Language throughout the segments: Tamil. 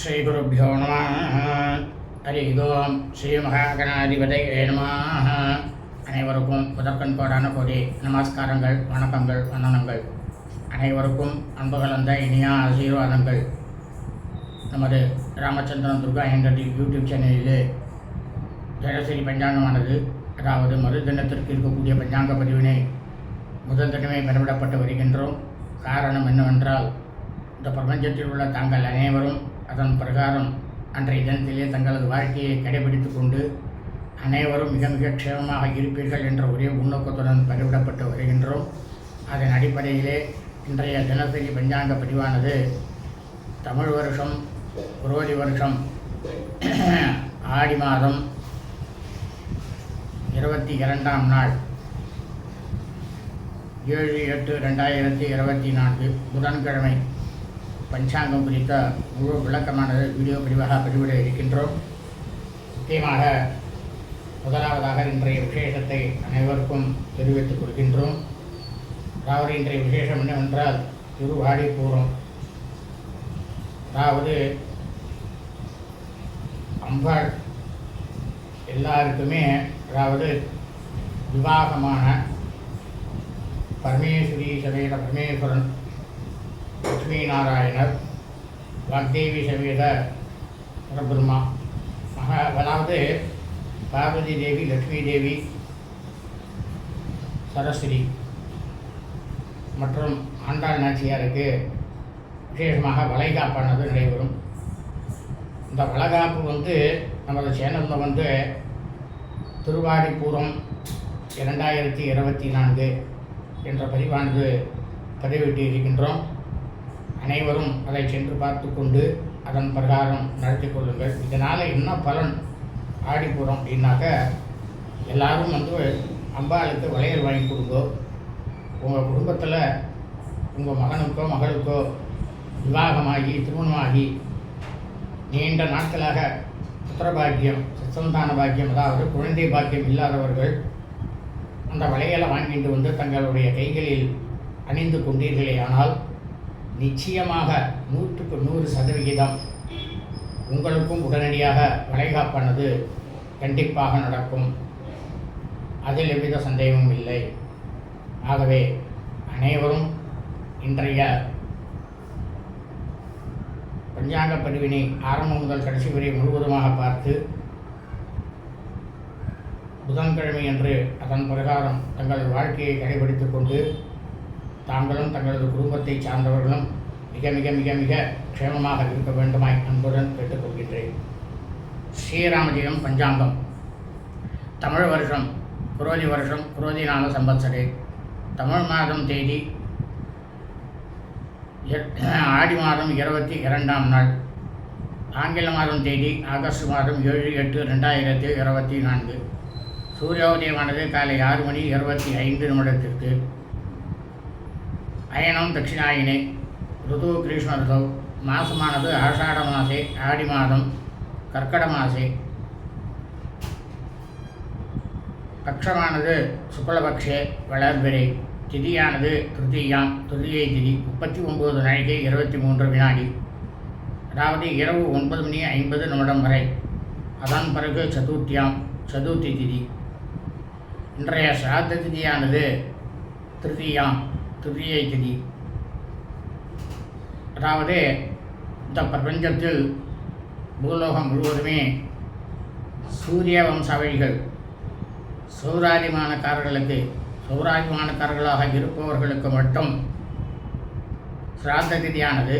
ஸ்ரீகுருப்போ நம. ஹரி ஓம். ஸ்ரீ மகாகணாதிபதையே நம. அனைவருக்கும் முதற்கண் கோடான கோடி நமஸ்காரங்கள் வணக்கங்கள் வந்தனங்கள். அனைவருக்கும் அன்பு கலந்த இனிய ஆசீர்வாதங்கள். நமது ராமச்சந்திரன் துர்கா என்ற யூடியூப் சேனலிலே தினசரி பஞ்சாங்கமானது அதாவது மறு தினத்திற்கு இருக்கக்கூடிய பஞ்சாங்க பதிவினை முதல் தினமே பெறவிடப்பட்டு வருகின்றோம். காரணம் என்னவென்றால் இந்த பிரபஞ்சத்தில் உள்ள தாங்கள் அனைவரும் அதன் பிரகாரம் அன்றைய தினத்திலே தங்களது வாழ்க்கையை கடைபிடித்து கொண்டு அனைவரும் மிக மிக க்ஷேமமாக இருப்பீர்கள் என்ற ஒரே முன்னோக்கத்துடன் பதிவிடப்பட்டு வருகின்றோம். அதன் அடிப்படையிலே இன்றைய தினசரி பஞ்சாங்க பதிவானது தமிழ் வருஷம் புரோதி வருஷம் ஆடி மாதம் இருபத்தி இரண்டாம் நாள் ஏழு எட்டு ரெண்டாயிரத்தி இருபத்தி நான்கு புதன்கிழமை. பஞ்சாங்கம் குறித்த முழு விளக்கமானது வீடியோ பதிவாக பதிவிட இருக்கின்றோம். முக்கியமாக முதலாவதாக இன்றைய விசேஷத்தை அனைவருக்கும் தெரிவித்துக் கொள்கின்றோம். அதாவது இன்றைய விசேஷம் என்னவென்றால் திருவாடி பூரம் அதாவது அம்பாள் எல்லாருக்குமே அதாவது விவாகமான பரமேஸ்வரி சமேத பரமேஸ்வரன் லட்சுமி நாராயணர் வாக்தேவி சமேத பரபிரம்மா மகா அதாவது பார்வதி தேவி லட்சுமி தேவி சரஸ்வதி மற்றும் ஆண்டாள் நாச்சியாருக்கு விசேஷமாக வளைகாப்பானது நடைபெறும். இந்த வளகாப்பு வந்து நமது சேனலில் வந்து திருவாடிபுரம் இரண்டாயிரத்தி இருபத்தி நான்கு என்ற பதிவானது பதிவிட்டு இருக்கின்றோம் அனைவரும் அதை சென்று பார்த்து கொண்டு அதன் பிரகாரம் நடத்தி கொள்ளுங்கள். இதனால் என்ன பலன்? ஆடிப்புறம் அப்படின்னாக்க எல்லாரும் வந்து அம்பாளுக்கு வளையல் வாங்கி கொடுங்கோ. உங்கள் குடும்பத்தில் உங்கள் மகனுக்கோ மகளுக்கோ விவாகமாகி திருமணமாகி நீண்ட நாட்களாக புத்திரபாக்கியம் சத்தந்தான பாக்கியம் அதாவது குழந்தை பாக்கியம் இல்லாதவர்கள் அந்த வளையலை வாங்கிட்டு வந்து தங்களுடைய கைகளில் அணிந்து கொண்டீர்களே ஆனால் நிச்சயமாக நூற்றுக்கு நூறு சதவிகிதம் உங்களுக்கும் உடனடியாக வளைகாப்பானது கண்டிப்பாக நடக்கும். அதில் எவ்வித சந்தேகமும் இல்லை. ஆகவே அனைவரும் இன்றைய பஞ்சாங்க பதிவினை ஆரம்பம் முதல் கடைசி வரை முழுவதுமாக பார்த்து புதன்கிழமை என்று அதன் பிரகாரம் தங்கள் வாழ்க்கையை கடைபிடித்துக் கொண்டு தாங்களும் தங்களது குடும்பத்தை சார்ந்தவர்களும் மிக மிக மிக மிக க்ஷேமமாக இருக்க வேண்டுமாய் அன்புடன் கேட்டுக்கொள்கின்றேன். ஸ்ரீராமஜெயம் பஞ்சாங்கம். தமிழ் வருஷம் குரோதி வருஷம் குரோதி நாம சம்பத்சரே. தமிழ் மாதம் தேதி ஆடி மாதம் இருபத்தி இரண்டாம் நாள். ஆங்கில மாதம் தேதி ஆகஸ்ட் மாதம் ஏழு எட்டு ரெண்டாயிரத்து இருபத்தி நான்கு. சூரியோதயமானது காலை ஆறு மணி இருபத்தி ஐந்து நிமிடத்திற்கு. அயனம் தட்சிணாயினே. ருது கிரீஷ்ம ருதௌ மாசமானது ஆஷாட மாசே ஆடி மாதம் கர்க்கட மாசே. பட்சமானது சுக்லபக்ஷே வளர்பிரை திதியானது திருதியாம் திருதியை திதி முப்பத்தி ஒம்பது நாளைக்கு இருபத்தி மூன்று வினாடி. அதாவது இரவு ஒன்பது மணி ஐம்பது நிமிடம் வரை. அதன் பிறகு சதுர்த்தியாம் சதுர்த்தி திதி. இன்றைய சிராத்த திதியானது திருதியாம் திருதியை திதி அதாவது இந்த பிரபஞ்சத்தில் பூலோகம் முழுவதுமே சூரிய வம்சாவழிகள் சௌராதிமானக்காரர்களுக்கு சௌராதிமானக்காரர்களாக இருப்பவர்களுக்கு மட்டும் சிராந்த திதியானது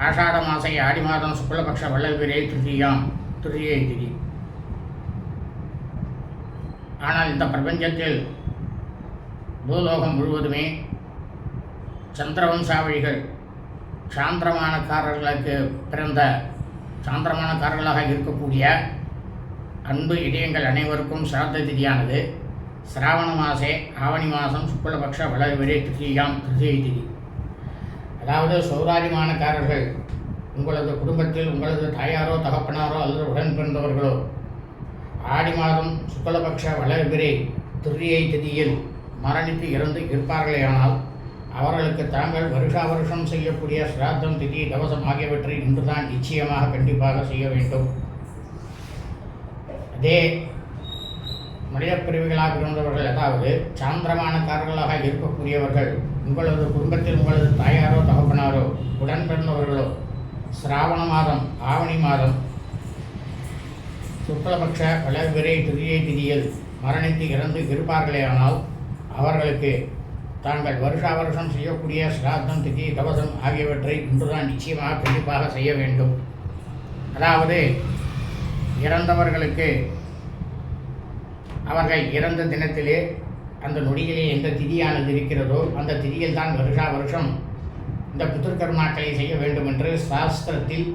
ஆஷாட மாசை ஆடி மாதம் சுக்லபக்ஷ வல்லவிரே திருதியாம் திருதியை திதி ஆனால் இந்த பிரபஞ்சத்தில் பூலோகம் முழுவதுமே சந்திரவம்சாவழிகள் சாந்திரமானக்காரர்களுக்கு பிறந்த சாந்திரமானக்காரர்களாக இருக்கக்கூடிய அன்பு இதயங்கள் அனைவருக்கும் சிராத்த திதியானது. சிராவண மாசே ஆவணி மாதம் சுக்லபக்ஷ வளர்விரை திருத்தியாம் திருதியை திதி. அதாவது சௌராஜிமானக்காரர்கள் உங்களது குடும்பத்தில் உங்களது தாயாரோ தகப்பனாரோ அல்லது உடன் பிறந்தவர்களோ ஆடி மாதம் சுக்லபக்ஷ வளர்பிறை திருதியை திதியில் மரணித்து இறந்து இருப்பார்களேயானால் அவர்களுக்கு தாங்கள் வருஷா வருஷம் செய்யக்கூடிய சிராத்தம் திதி தவசம் ஆகியவற்றை இன்றுதான் நிச்சயமாக கண்டிப்பாக செய்ய வேண்டும். அதே மனிதப்பிரிவுகளாக இருந்தவர்கள் அதாவது சாந்திரமானக்காரர்களாக இருக்கக்கூடியவர்கள் உங்களது குடும்பத்தில் உங்களது தாயாரோ தகப்பனாரோ உடன் பிறந்தவர்களோ சிராவண மாதம் ஆவணி மாதம் சுக்லபக்ஷ வளர்பிறை திதியை திதியில் மரணித்து இறந்து இருப்பார்களேயானால் அவர்களுக்கு தாங்கள் வருஷா வருஷம் செய்யக்கூடிய சிராத்தம் திதி தவசம் ஆகியவற்றை இன்றுதான் நிச்சயமாக கண்டிப்பாக செய்ய வேண்டும். அதாவது இறந்தவர்களுக்கு அவர்கள் இறந்த தினத்திலே அந்த நொடியிலே எந்த திதியானது இருக்கிறதோ அந்த திதியில் தான் வருஷா வருஷம் இந்த புத்திரகர்மாக்களை செய்ய வேண்டும் என்று சாஸ்திரத்தில்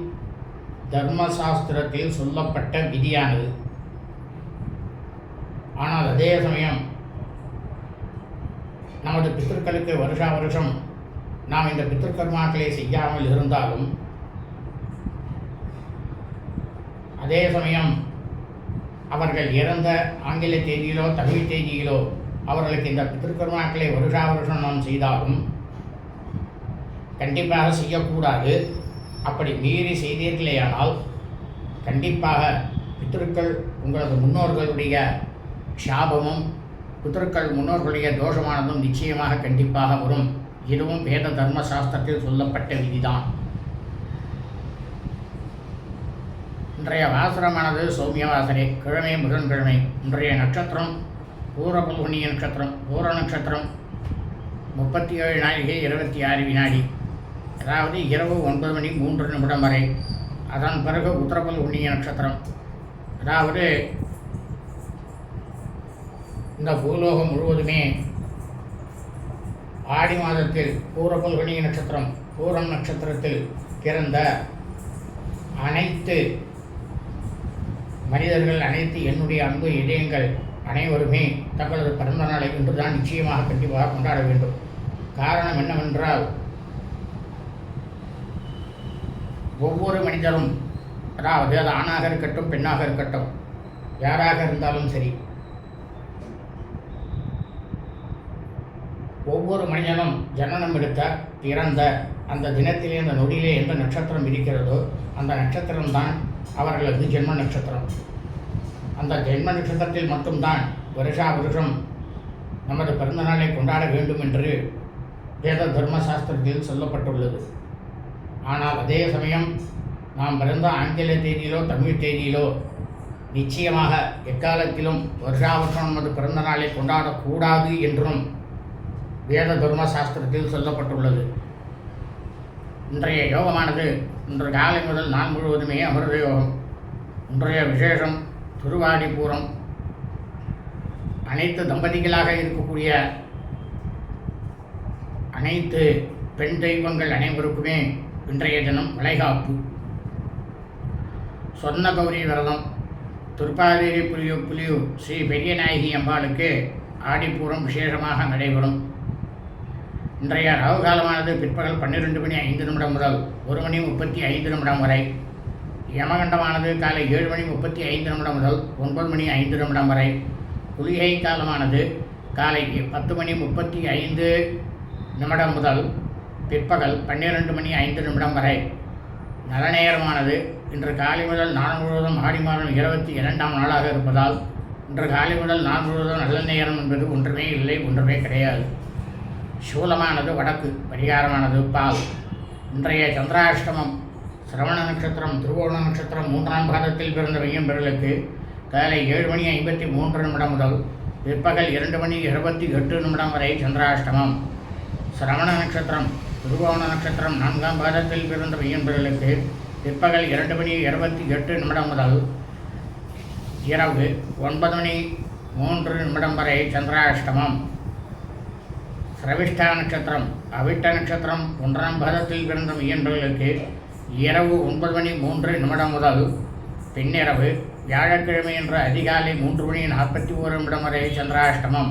தர்ம சாஸ்திரத்தில் சொல்லப்பட்ட விதியானது. ஆனால் அதே சமயம் நமது பித்திருக்களுக்கு வருஷா வருஷம் நாம் இந்த பித்திருக்கர்மாக்களை செய்யாமல் இருந்தாலும் அதே சமயம் அவர்கள் இறந்த ஆங்கில தேதியிலோ தமிழ் தேதியிலோ அவர்களுக்கு இந்த பித்திருக்கர்மாக்களை வருஷா வருஷம் நாம் செய்தாலும் கண்டிப்பாக செய்யக்கூடாது. அப்படி மீறி செய்தீர்களேயானால் கண்டிப்பாக பித்திருக்கள் உங்களது முன்னோர்களுடைய சாபமும் பித்தர்கள் முன்னோர்களுடைய தோஷமானதும் நிச்சயமாக கண்டிப்பாக வரும். இதுவும் வேத தர்ம சாஸ்திரத்தில் சொல்லப்பட்ட விதிதான். இன்றைய வாசனமானது சௌமியவாசனை கிழமை புதன்கிழமை. இன்றைய நட்சத்திரம் பூரபல்குனிய நட்சத்திரம் பூர நட்சத்திரம் முப்பத்தி ஏழு நாழிகை இருபத்தி ஆறு வினாடி. அதாவது இரவு ஒன்பது மணி மூன்று நிமிடம் வரை. அதன் பிறகு உத்தரபல்குனிய நட்சத்திரம். அதாவது இந்த பூலோகம் முழுவதுமே ஆடி மாதத்தில் பூரபல்குனிய நட்சத்திரம் பூரம் நட்சத்திரத்தில் பிறந்த அனைத்து மனிதர்கள் அனைத்து என்னுடைய அன்பு இதயங்கள் அனைவருமே தங்களது பிறந்த நாளை இன்றுதான் நிச்சயமாக கண்டிப்பாக கொண்டாட வேண்டும். காரணம் என்னவென்றால் ஒவ்வொரு மனிதரும் அதாவது அது ஆணாக இருக்கட்டும் பெண்ணாக இருக்கட்டும் யாராக இருந்தாலும் சரி ஒவ்வொரு மனிதனும் ஜனனம் எடுத்த பிறந்த அந்த தினத்திலே அந்த நொடியிலே எந்த நட்சத்திரம் இருக்கிறதோ அந்த நட்சத்திரம்தான் அவர்களது ஜென்ம நட்சத்திரம். அந்த ஜென்ம நட்சத்திரத்தில் மட்டும்தான் வருஷா வருஷம் நமது பிறந்த நாளை கொண்டாட வேண்டும் என்று வேத தர்ம சாஸ்திரத்தில் சொல்லப்பட்டுள்ளது. ஆனால் அதே சமயம் நாம் பிறந்த ஆங்கில தேதியிலோ தமிழ் தேதியிலோ நிச்சயமாக எக்காலத்திலும் வருஷா வருஷம் நமது பிறந்த நாளை கொண்டாடக்கூடாது என்றும் வேத தர்ம சாஸ்திரத்தில் சொல்லப்பட்டுள்ளது. இன்றைய யோகமானது இன்று காலை முதல் நான் முழுவதுமே அமிர்த யோகம். இன்றைய விசேஷம் திருவாடிபூரம். அனைத்து தம்பதிகளாக இருக்கக்கூடிய அனைத்து பெண் தெய்வங்கள் அனைவருக்குமே இன்றைய தினம் வளைகாப்பு. சொர்ண கௌரி விரதம். திருப்பாதிரி புலியு புலியூ ஸ்ரீ பெரியநாயகி அம்பாளுக்கு ஆடிப்பூரம் விசேஷமாக நடைபெறும். இன்றைய ராகு காலமானது பிற்பகல் பன்னிரெண்டு மணி ஐந்து நிமிடம் முதல் ஒரு மணி முப்பத்தி ஐந்து நிமிடம் வரை. யமகண்டமானது காலை ஏழு மணி முப்பத்தி ஐந்து நிமிடம் முதல் ஒன்பது மணி ஐந்து நிமிடம் வரை. குளிகை காலமானது காலை பத்து மணி முப்பத்தி ஐந்து நிமிடம் முதல் பிற்பகல் பன்னிரெண்டு மணி ஐந்து நிமிடம் வரை. நல்ல நேரமானது இன்று காலை முதல் நாள் முழுவதும் ஆடி மாதம் இருபத்தி இரண்டாம் நாளாக இருப்பதால் இன்று காலை முதல் நாள் முழுவதும் நல்ல நேரம் என்பது ஒன்றுமே இல்லை ஒன்றுமே கிடையாது. சூலமானது வடக்கு பரிகாரமானது பால். இன்றைய சந்திராஷ்டமம் சிரவண நட்சத்திரம் திருவோண நட்சத்திரம் மூன்றாம் பாதத்தில் பிறந்த வையம்பெருளுக்கு காலை ஏழு மணி ஐம்பத்தி மூன்று நிமிடம் முதல் பிற்பகல் இரண்டு மணி இருபத்தி எட்டு நிமிடம் வரை சந்திராஷ்டமம். சிரவண நட்சத்திரம் திருவோண நட்சத்திரம் நான்காம் பாதத்தில் பிறந்த வையம்பெருளுக்கு பிற்பகல் இரண்டு மணி இருபத்தி எட்டு நிமிடம் முதல் இரவு ஒன்பது மணி மூன்று நிமிடம் வரை சந்திராஷ்டமம். சிரவிஷ்டா நட்சத்திரம் அவிட்ட நட்சத்திரம் ஒன்றாம் பாதத்தில் பிறந்த மையன்பர்களுக்கு இரவு ஒன்பது மணி மூன்று நிமிடம் முதல் பின்னிரவு வியாழக்கிழமை என்ற அதிகாலை மூன்று மணி நாற்பத்தி ஓரு நிமிடம் வரை சந்திராஷ்டமம்.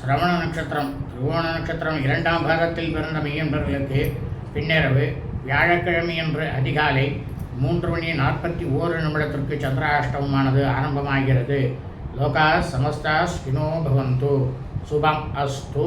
சிரவண நட்சத்திரம் திருவோண நட்சத்திரம் இரண்டாம் பாகத்தில் பிறந்த மெய்யன்பர்களுக்கு பின்னிரவு வியாழக்கிழமை என்று அதிகாலை மூன்று மணி நாற்பத்தி ஓரு நிமிடத்திற்கு சந்திராஷ்டமமானது ஆரம்பமாகிறது. லோகா சமஸ்தா ஸ்கினோ பவந்து. சுபம் அஸ்து.